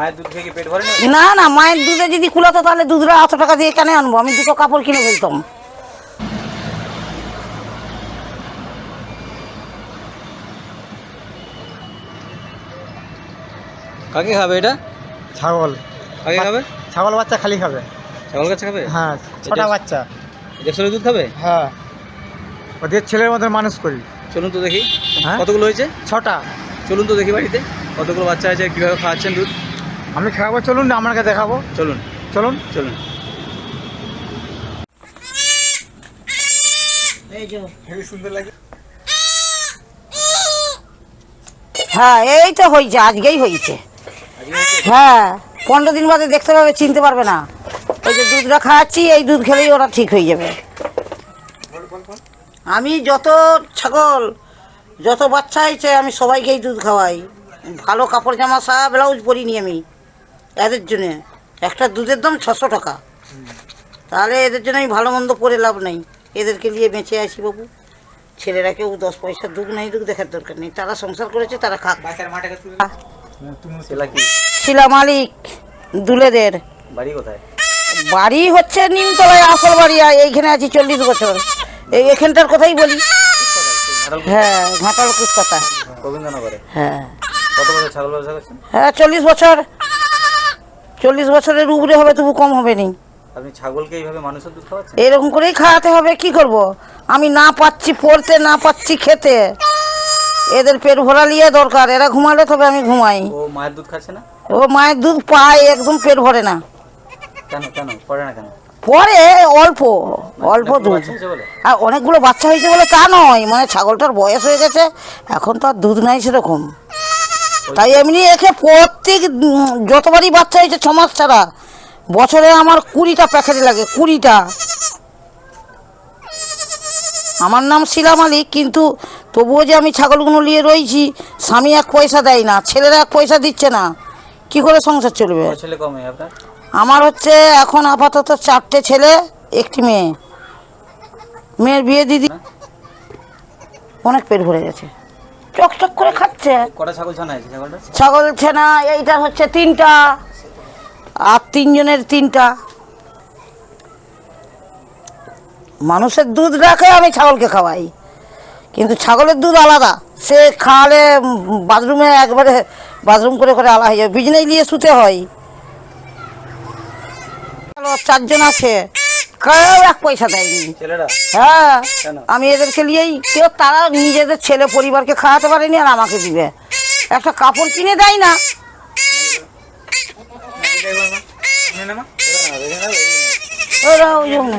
মায়ের দুধ খেয়ে পেট ভরে না না না মায়ের দুধে যদি কুলাতো তাহলে দুধটা এত টাকা দিয়ে কেন আনব। আমি দুটো কাপড় কিনে ফেলতাম। কাকে খাবে এটা? ছাগল। কাকে খাবে? ছাগল বাচ্চা খালি খাবে। ছাগল কাছে খাবে? হ্যাঁ ছোটা বাচ্চা। একশো দুধ খাবে? হ্যাঁ। ওদের ছেলের মতো মানুষ করি। চলুন তো দেখি। হ্যাঁ? কতগুলো হয়েছে? ছটা। চলুন তো দেখি বাড়িতে। কতগুলো বাচ্চা আছে কীভাবে খাওয়াচ্ছেন দুধ? আমি খাওয়াবো চলুন না আপনাকে দেখাবো। চলুন। চলুন। চলুন। হেবি সুন্দর লাগে। হ্যাঁ এই তো হয়েছে আজকেই হয়েছে হ্যাঁ পনেরো দিন বাদে দেখতে পাবে চিনতে পারবে না। ওই যে দুধটা খাওয়াচ্ছি এই দুধ খেলেই ওরা ঠিক হয়ে যাবে। আমি যত ছাগল যত বাচ্চা হয়েছে আমি সবাইকেই দুধ খাওয়াই। ভালো কাপড় জামা সায়া ব্লাউজ পরিনি আমি। এদের জন্যে। একটা দুধের দাম ছশো টাকা। তাহলে এদের জন্য আমি ভালো মন্দ করে লাভ নেই। এদেরকে নিয়ে বেঁচে আছি বাবু। ছেলেরা কেউ দশ পয়সা দুধ নাই দুধ দেখার দরকার নেই। তারা সংসার করেছে তারা খাক। শিলা মালিক দুলেদের। বাড়ি কোথায়? বাড়ি হচ্ছে নিমতলায় আসল বাড়ি। এইখানে আছি চল্লিশ বছর। এই এখানটার কথাই বলি। হ্যাঁ ঘাটাল কুচপাতা হ্যাঁ। কত বছর ছাগল ব্যবসা করছেন? হ্যাঁ চল্লিশ বছর। চল্লিশ বছরের উপরে হবে তবু কম হবে নি। আপনি ছাগলকে এইভাবে মানুষের দুধ খাওয়াচ্ছেন? এরকম করেই খাওয়াতে হবে কি করব। আমি না পাচ্ছি পড়তে না পাচ্ছি খেতে। এদের পেট ভরা লিয়ে দরকার এরা ঘুমালে তবে আমি ঘুমাই। ও মায়ের দুধ খাচ্ছে না? ও মায়ের দুধ পায় একদম পেট ভরে না। কেন কেন? পড়ে না কেন? পরে অল্প অল্প দুধ। আর অনেকগুলো বাচ্চা হয়েছে বলে তা নয় মানে ছাগলটার বয়স হয়ে গেছে এখন তো আর দুধ নাই সেরকম। তাই এমনি একে প্রত্যেক যতবারই বাচ্চা হয়েছে ছ মাস ছাড়া বছরে আমার কুড়িটা প্যাকেট লাগে কুড়িটা। আমার নাম শিলা মালিক কিন্তু তবুও যে আমি ছাগলগুলো নিয়ে রয়েছি স্বামী এক পয়সা দেয় না ছেলেরা এক পয়সা দিচ্ছে না। কি করে সংসার চলবে? আমার হচ্ছে এখন আপাতত চারটে ছেলে একটি মেয়ে। মেয়ের বিয়ে দিদি অনেক পেট ভরে গেছে। চকচক করে খাচ্ছে। কটা ছাগল ছানা আছে ছাগলটা? ছাগল ছেনা এইটা হচ্ছে তিনটা। আর তিনজনের তিনটা। মানুষের দুধ রাখে আমি ছাগলকে খাওয়াই। কিন্তু ছাগলের দুধ আলাদা। সে খাওয়ালে বাথরুমে একবারে বাথরুম করে করে আলাদা হয়ে যাবে। বিজনেস নিয়ে শুতে হয়। চারজন আছে। কেউ এক পয়সা দেয়নি। হ্যাঁ আমি এদেরকে নিয়েই কেউ তারা নিজেদের ছেলে পরিবারকে খাওয়াতে পারেনি আর আমাকে দিবে। একটা কাপড় কিনে দেয় না। ওরা ওই জন্য।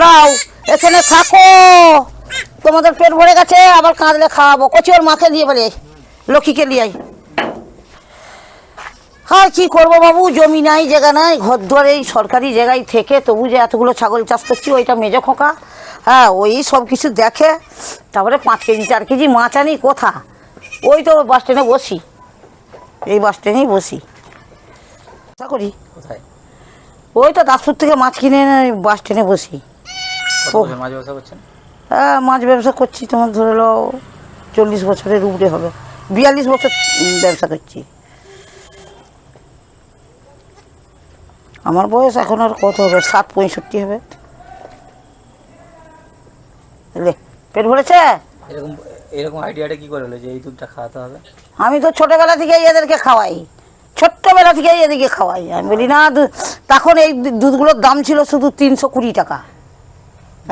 লাও এখানে থাকো। তোমাদের পেট ভরে গেছে আবার কাঁদলে খাওয়াবো। কচি ওর মাকে দিয়ে বলে লক্ষ্মীকে নিয়ে আই আর কি করব বাবু? জমি নাই জায়গা নাই ঘর দুয়ার এই সরকারি জায়গায় থেকে তবু যে এতগুলো ছাগল চাষ করছি ওইটা মেজো খোকা। হ্যাঁ ওই সব কিছু দেখে তারপরে পাঁচ কেজি চার কেজি মাছ আনি কোথা? ওই তো বাস স্ট্যান্ডে বসি। এই বাস স্ট্যান্ডেই বসি। আশা করি। কোথায়? ওই তো দাসপুর থেকে মাছ কিনে এনে বাস স্ট্যান্ডে বসি। মাছ ব্যবসা করছেন? হ্যাঁ মাছ ব্যবসা করছি তোমার ধরে নাও চল্লিশ বছরের উপরে হবে। বিয়াল্লিশ বছর ব্যবসা করছি। আমার বয়স এখন আর কত হবে? সাত পঁয়ষট্টি হবে। পেট ভরেছে? এরকম এরকম আইডিয়াটা কি করে হলো যে এই দুধটা খাওয়াতে হবে? আমি তো ছোটোবেলা থেকেই এদেরকে খাওয়াই। ছোট্টবেলা থেকেই এদেরকে খাওয়াই। আমি বলি না তখন এই দুধগুলোর দাম ছিল শুধু তিনশো কুড়ি টাকা।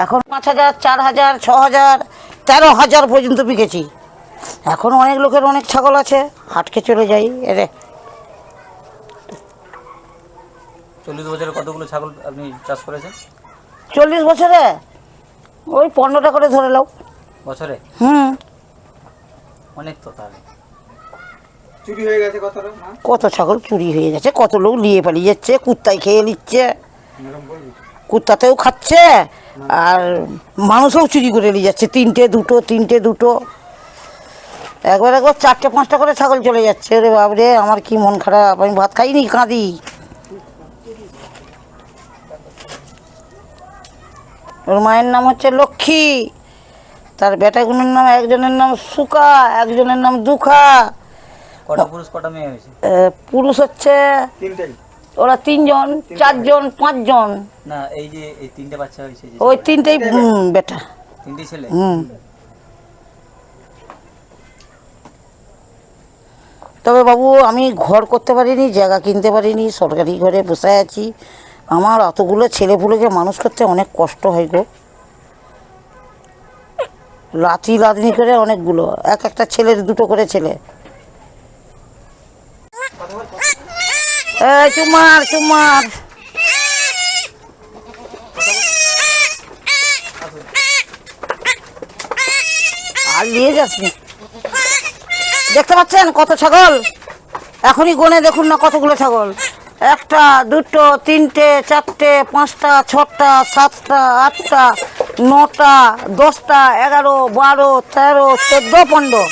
এখন পাঁচ হাজার চার হাজার ছ হাজার তেরো হাজার পর্যন্ত বিকেছি। এখন অনেক লোকের অনেক ছাগল আছে হাটকে চলে যাই। এরে চল্লিশ বছরে কতগুলো ছাগল আপনি চাষ করেছেন? চল্লিশ বছরে? ওই পনেরোটা করে ধরে নাও। বছরে? হুম। অনেক তো তাহলে। চুরি হয়ে গেছে মা? কত ছাগল চুরি হয়ে গেছে কত লোক নিয়ে পালিয়ে যাচ্ছে কুত্তায় খেয়ে নিচ্ছে। কুত্তাতেও খাচ্ছে আর মানুষও চুরি করে নিয়ে যাচ্ছে তিনটে দুটো তিনটে দুটো। একবার একবার চারটে পাঁচটা করে ছাগল চলে যাচ্ছে রে বাবরে আমার কি মন খারাপ আমি ভাত খাইনি কাঁদি। ওর মায়ের নাম হচ্ছে লক্ষ্মী। তার বেটাগুলোর নাম একজনের নাম সুকা একজনের নাম দুখা। কটা পুরুষ কটা মেয়ে হয়েছে? পুরুষ হচ্ছে ওরা তিনজন চারজন পাঁচজন। না এই যে এই তিনটে বাচ্চা হয়েছে ওই তিনটেই বেটা। ছেলে? হুম। তবে বাবু আমি ঘর করতে পারিনি জায়গা কিনতে পারিনি সরকারি ঘরে বসে আছি। আমার অতগুলো ছেলেপুলেকে মানুষ করতে অনেক কষ্ট হয় গো। লাতি লাদনি করে অনেকগুলো, এক একটা ছেলের দুটো করে ছেলে। চুমার চুমার। আর নিয়ে যাসনি। দেখতে পাচ্ছেন কত ছাগল? এখনই গনে দেখুন না কতগুলো ছাগল। একটা দুটো তিনটে চারটে পাঁচটা ছটা সাতটা আটটা নটা দশটা এগারো বারো তেরো চোদ্দ পনেরো।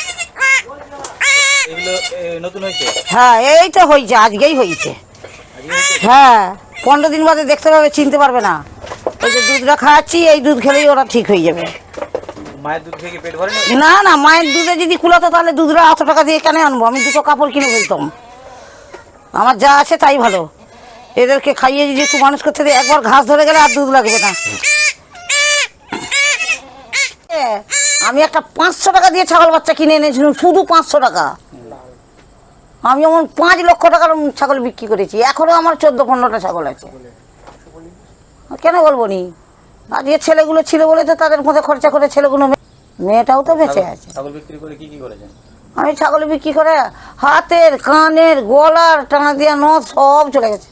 হ্যাঁ এই তো হয়েছে আজকেই হয়েছে? হ্যাঁ পনেরো দিন বাদে দেখতে পাবে চিনতে পারবে না। ওই যে দুধটা খাওয়াচ্ছি এই দুধ খেলেই ওরা ঠিক হয়ে যাবে। না? না মায়ের দুধে যদি কুলাতো তাহলে দুধটা এত টাকা দিয়ে কেন আনব। আমি দুটো কাপড় কিনে ফেলতাম। আমার যা আছে তাই ভালো। এদেরকে খাইয়ে যদি একটু মানুষ করতে একবার ঘাস ধরে গেলে আর দুধ লাগবে না। আমি একটা পাঁচশো টাকা দিয়ে ছাগল বাচ্চা কিনে এনেছিলাম শুধু পাঁচশো টাকা। আমি যেমন পাঁচ লক্ষ টাকার ছাগল বিক্রি করেছি। এখনও আমার চোদ্দ পনেরোটা ছাগল আছে। কেন বলব নি? আজকে ছেলেগুলো ছিল বলে তো তাদের মধ্যে খরচা করে ছেলেগুলো মেয়েটাও তো বেঁচে আছে। আমি ছাগল বিক্রি করে হাতের, কানের, গলার টানা দিয়া নথ সব চলে গেছে।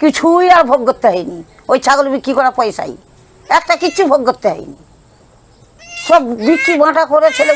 কিছুই আর ভোগ করতে হয়নি। ওই ছাগল বিক্রি করা পয়সাই। একটা কিচ্ছু ভোগ করতে হয়নি। সব বিক্রি বাঁটা করে ছেলে